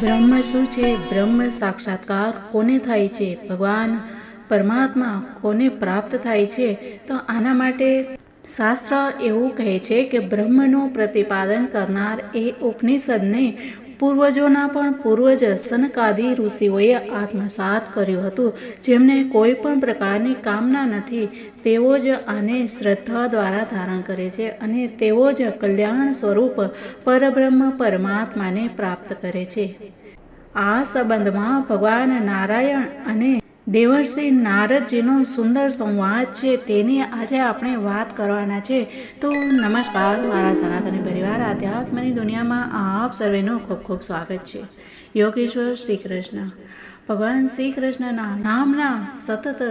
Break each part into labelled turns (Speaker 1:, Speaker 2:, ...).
Speaker 1: બ્રહ્મ શું છે? બ્રહ્મ સાક્ષાત્કાર કોને થાય છે? ભગવાન પરમાત્મા કોને પ્રાપ્ત થાય છે? તો આના માટે શાસ્ત્ર એવું કહે છે કે બ્રહ્મનું પ્રતિપાદન કરનાર એ ઉપનિષદને પૂર્વજોના પણ પૂર્વજ સનકાદી ઋષિઓએ આત્મસાત કર્યું હતું. જેમને કોઈ પણ પ્રકારની કામના નથી, તેઓ જ આને શ્રદ્ધા દ્વારા ધારણ કરે છે અને તેઓ જ કલ્યાણ સ્વરૂપ પરબ્રહ્મ પરમાત્માને પ્રાપ્ત કરે છે. આ સંબંધમાં ભગવાન નારાયણ અને દેવર્ષિ નારદજીનો સુંદર સંવાદ છે, તેની આજે આપણે વાત કરવાના છે. તો નમસ્કાર, મારા સનાતની પરિવાર, આધ્યાત્મની દુનિયામાં આપ સર્વેનું ખૂબ ખૂબ સ્વાગત છે. યોગેશ્વર શ્રી કૃષ્ણ ભગવાન શ્રી કૃષ્ણના નામના સતત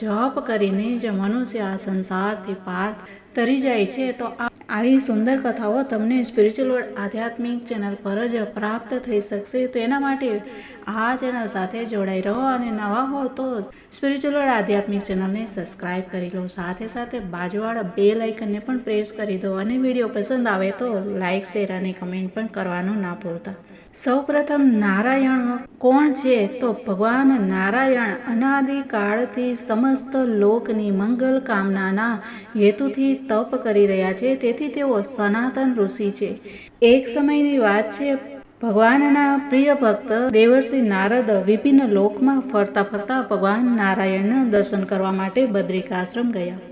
Speaker 1: જપ કરીને જ મનુષ્ય આ સંસારથી પાર તરી જાય છે. તો આ આવી સુંદર કથાઓ તમને સ્પિરિચ્યુઅલ આધ્યાત્મિક ચેનલ પર જ પ્રાપ્ત થઈ શકશે. તો એના માટે આ ચેનલ સાથે જોડાઈ રહો અને નવા હો તો સ્પિરિચ્યુઅલ આધ્યાત્મિક ચેનલને સબસ્ક્રાઇબ કરી લો. સાથે સાથે બાજુવાળા બે લાઇકનને પણ પ્રેસ કરી દો અને વીડિયો પસંદ આવે તો લાઇક શેર અને કમેન્ટ પણ કરવાનું ના ભૂલતા. સૌપ્રથમ નારાયણ કોણ છે તો ભગવાન નારાયણ અનાદિકાળથી સમસ્ત લોકની મંગલ કામનાના હેતુથી તપ કરી રહ્યા છે. તેથી તેઓ સનાતન ઋષિ છે. એક સમયની વાત છે, ભગવાનના પ્રિય ભક્ત દેવર્ષિ નારદ વિભિન્ન લોકમાં ફરતા ફરતા ભગવાન નારાયણના દર્શન કરવા માટે બદ્રિકાશ્રમ ગયા.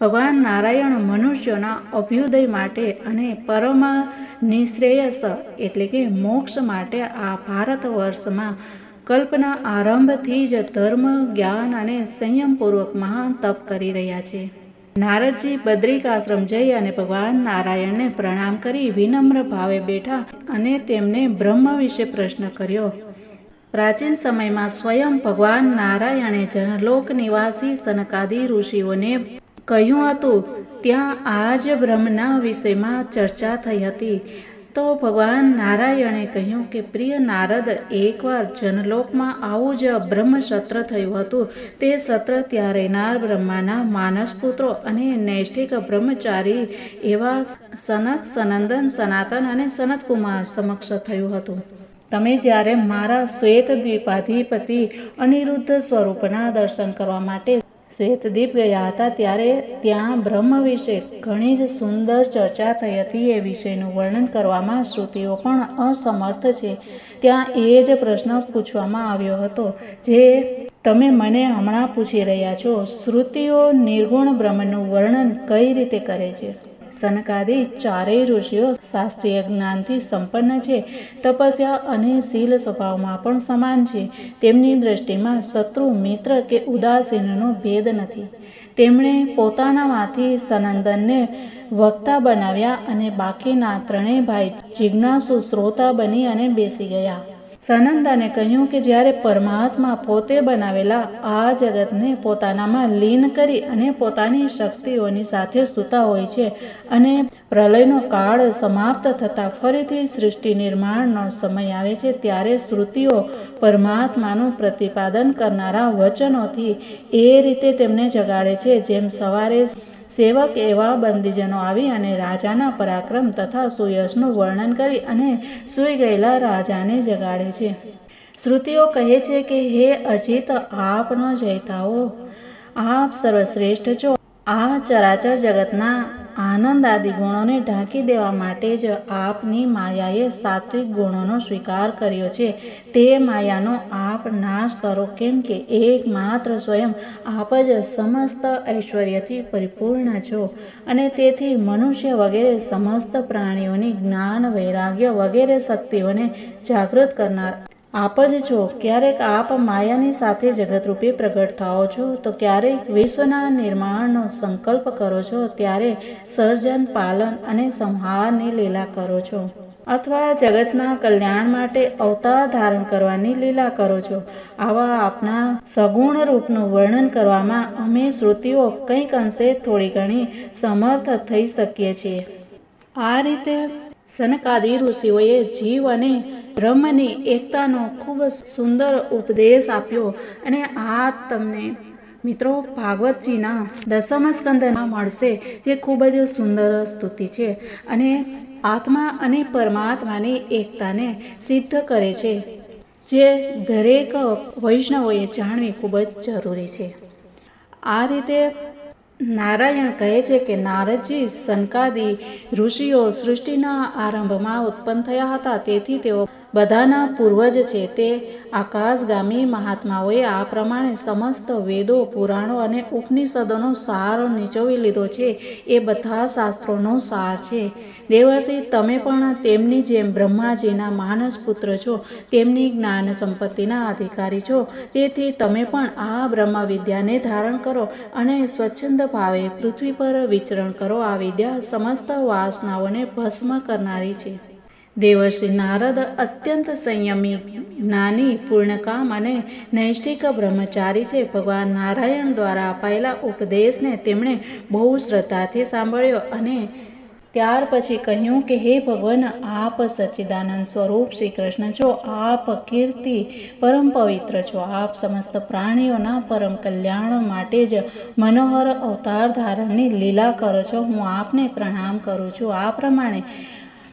Speaker 1: ભગવાન નારાયણ મનુષ્યોના અભ્યુદય માટે અને પરમ નિશ્રેયસ એટલે કે મોક્ષ માટે આ ભારત વર્ષમાં કલ્પના આરંભથી જ ધર્મ, જ્ઞાન અને સંયમપૂર્વક મહાન તપ કરી રહ્યા છે. નારદજી બદ્રિક આશ્રમ જઈ અને ભગવાન નારાયણને પ્રણામ કરી વિનમ્ર ભાવે બેઠા અને તેમને બ્રહ્મ વિશે પ્રશ્ન કર્યો. પ્રાચીન સમયમાં સ્વયં ભગવાન નારાયણે જનલોક નિવાસી સનકાદી ઋષિઓને કહ્યું હતું, ત્યાં આ જ બ્રહ્મના વિષયમાં ચર્ચા થઈ હતી. તો ભગવાન નારાયણે કહ્યું કે, પ્રિય નારદ, એકવાર જનલોકમાં આવું જ બ્રહ્મ સત્ર થયું હતું. તે સત્ર ત્યાં રહેનાર બ્રહ્માના માનસ પુત્રો અને નૈષ્ઠિક બ્રહ્મચારી એવા સનક, સનંદન, સનાતન અને સનતકુમાર સમક્ષ થયું હતું. તમે જ્યારે મારા શ્વેત દ્વીપાધિપતિ અનિરુદ્ધ સ્વરૂપના દર્શન કરવા માટે શ્વેતદીપ ગયા હતા ત્યારે ત્યાં બ્રહ્મ વિશે ઘણી જ સુંદર ચર્ચા થઈ હતી એ વિષયનું વર્ણન કરવામાં શ્રુતિઓ પણ અસમર્થ છે. ત્યાં એ જ પ્રશ્ન પૂછવામાં આવ્યો હતો, જે તમે મને હમણાં પૂછી રહ્યા છો. શ્રુતિઓ નિર્ગુણ બ્રહ્મનું વર્ણન કઈ રીતે કરે છે? સનકાદી ચારેય ઋષિઓ શાસ્ત્રીય જ્ઞાનથી સંપન્ન છે, તપસ્યા અને શીલ સ્વભાવમાં પણ સમાન છે. તેમની દ્રષ્ટિમાં શત્રુ, મિત્ર કે ઉદાસીનનો ભેદ નથી. તેમણે પોતાનામાંથી સનંદનને વક્તા બનાવ્યા અને બાકીના ત્રણેય ભાઈ જિજ્ઞાસુ શ્રોતા બની અને બેસી ગયા. સનંદાને કહ્યું કે જ્યારે પરમાત્મા પોતે બનાવેલા આ જગતને પોતાનામાં લીન કરી અને પોતાની શક્તિઓની સાથે સૂતા હોય છે અને પ્રલયનો કાળ સમાપ્ત થતાં ફરીથી સૃષ્ટિ નિર્માણનો સમય આવે છે, ત્યારે શ્રુતિઓ પરમાત્માનું પ્રતિપાદન કરનારા વચનોથી એ રીતે તેમને જગાડે છે, જેમ સવારે સેવક એવા બંદીજનો આવી અને રાજાના પરાક્રમ તથા સુયશનું વર્ણન કરી અને સૂઈ ગયેલા રાજાને જગાડે છે. શ્રુતિઓ કહે છે કે, હે અજીત, આપ ન આપ સર્વશ્રેષ્ઠ છો. આ ચરાચર જગતના આનંદ આદિ ગુણોને ઢાંકી દેવા માટે જ આપની માયાએ સાત્વિક ગુણોનો સ્વીકાર કર્યો છે. તે માયાનો આપ નાશ કરો, કેમ કે એકમાત્ર સ્વયં આપ જ સમસ્ત ઐશ્વર્યથી પરિપૂર્ણ છો. અને તેથી મનુષ્ય વગેરે સમસ્ત પ્રાણીઓની જ્ઞાન, વૈરાગ્ય વગેરે શક્તિઓને જાગૃત કરનાર આપ જ છો. ક્યારેક આપ માયાની સાથે જગતરૂપે પ્રગટ થાઓ છો. તો ક્યારેક વિશ્વના નિર્માણનો સંકલ્પ કરો છો. ત્યારે સર્જન, પાલન અને સંહારની લીલા કરો છો. અથવા જગતના કલ્યાણ માટે અવતાર ધારણ કરવાની લીલા કરો છો. આવા આપના સગુણ રૂપનું વર્ણન કરવામાં અમે શ્રુતિઓ કંઈક અંશે થોડી ઘણી સમર્થ થઈ શકીએ છીએ. આ રીતે સનકાદી ઋષિઓએ જીવ અને બ્રહ્મની એકતાનો ખૂબ સુંદર ઉપદેશ આપ્યો અને આ તમને મિત્રો ભાગવતજીના દસમ સ્કંદમાં મળશે, જે ખૂબ જ સુંદર સ્તુતિ છે અને આત્મા અને પરમાત્માની એકતાને સિદ્ધ કરે છે, જે દરેક વૈષ્ણવોએ જાણવી ખૂબ જ જરૂરી છે. આ રીતે નારાયણ કહે છે કે નારદજી સંકાદી ઋષિઓ સૃષ્ટિના આરંભમાં ઉત્પન્ન થયા હતા, તેથી તેઓ બધાના પૂર્વજ છે તે આકાશગામી મહાત્માઓએ આ પ્રમાણે સમસ્ત વેદો, પુરાણો અને ઉપનિષદોનો સાર નીચવી લીધો છે. એ બધા શાસ્ત્રોનો સાર છે. દેવર્ષિ, તમે પણ તેમની જેમ બ્રહ્માજીના માનસ પુત્ર છો. તેમની જ્ઞાન સંપત્તિના અધિકારી છો. તેથી તમે પણ આ બ્રહ્મ વિદ્યાને ધારણ કરો અને સ્વચ્છંદ ભાવે પૃથ્વી પર વિચરણ કરો. આ વિદ્યા સમસ્ત વાસનાઓને ભસ્મ કરનારી છે. દેવર્ષિ નારદ અત્યંત સંયમી જ્ઞાની પૂર્ણકામ અને નૈષ્ઠિક બ્રહ્મચારી છે ભગવાન નારાયણ દ્વારા અપાયેલા ઉપદેશને તેમણે બહુ શ્રદ્ધાથી સાંભળ્યો અને ત્યાર પછી કહ્યું કે, હે ભગવાન, આપ સચ્ચિદાનંદ સ્વરૂપ શ્રી કૃષ્ણ છો, આપ કીર્તિ પરમ પવિત્ર છો, આપ સમસ્ત પ્રાણીઓના પરમ કલ્યાણ માટે જ મનોહર અવતાર ધારણની લીલા કરો છો, હું આપને પ્રણામ કરું છું. આ પ્રમાણે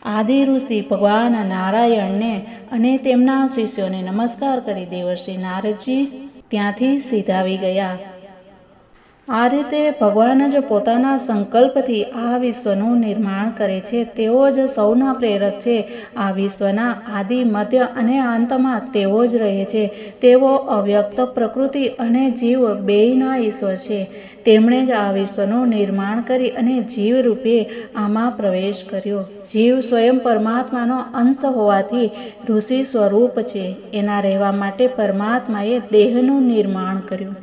Speaker 1: આદિ ઋષિ ભગવાન નારાયણને અને તેમના શિષ્યોને નમસ્કાર કરી દેવર્ષિ નારદજી ત્યાંથી સીધાવી ગયા. આ રીતે ભગવાન જ પોતાના સંકલ્પથી આ વિશ્વનું નિર્માણ કરે છે. તેઓ જ સૌના પ્રેરક છે. આ વિશ્વના આદિ, મધ્ય અને અંતમાં તેઓ જ રહે છે. તેઓ અવ્યક્ત પ્રકૃતિ અને જીવ બેયના ઈશ્વર છે. તેમણે જ આ વિશ્વનું નિર્માણ કરી અને જીવ રૂપે આમાં પ્રવેશ કર્યો. જીવ સ્વયં પરમાત્માનો અંશ હોવાથી ઋષિ સ્વરૂપ છે. એના રહેવા માટે પરમાત્માએ દેહનું નિર્માણ કર્યું.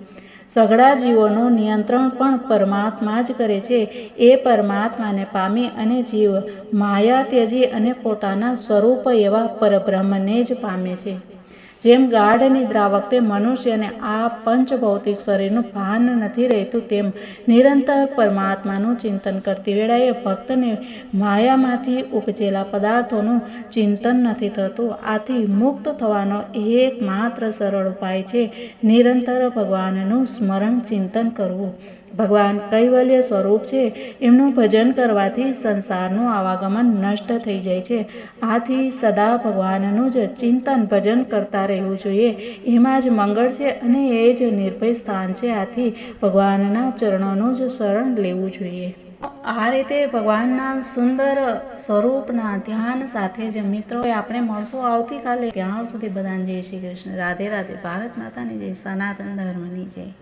Speaker 1: સઘળા જીવોનું નિયંત્રણ પણ પરમાત્મા જ કરે છે. એ પરમાત્માને પામી અને જીવ માયા ત્યજી અને પોતાના સ્વરૂપ એવા પરબ્રહ્મને જ પામે છે. જેમ ગાઢ નિદ્રા વખતે મનુષ્યને આ પંચભૌતિક શરીરનું ભાન નથી રહેતું, તેમ નિરંતર પરમાત્માનું ચિંતન કરતી વેળાએ ભક્તને માયામાંથી ઉપજેલા પદાર્થોનું ચિંતન નથી થતું. આથી મુક્ત થવાનો એકમાત્ર સરળ ઉપાય છે નિરંતર ભગવાનનું સ્મરણ ચિંતન કરવું. ભગવાન કૈવલ્ય સ્વરૂપ છે. એમનું ભજન કરવાથી સંસારનું આવાગમન નષ્ટ થઈ જાય છે. આથી સદા ભગવાનનું જ ચિંતન ભજન કરતા રહેવું જોઈએ. એમાં જ મંગળ છે અને એ જ નિર્ભય સ્થાન છે. આથી ભગવાનના ચરણોનું જ શરણ લેવું જોઈએ. આ રીતે ભગવાનના સુંદર સ્વરૂપના ધ્યાન સાથે જ મિત્રો, આપણે મળશું આવતીકાલે. ત્યાં સુધી બધાને જય શ્રી કૃષ્ણ. રાધે રાધે. ભારત માતાની જય. સનાતન ધર્મની જય.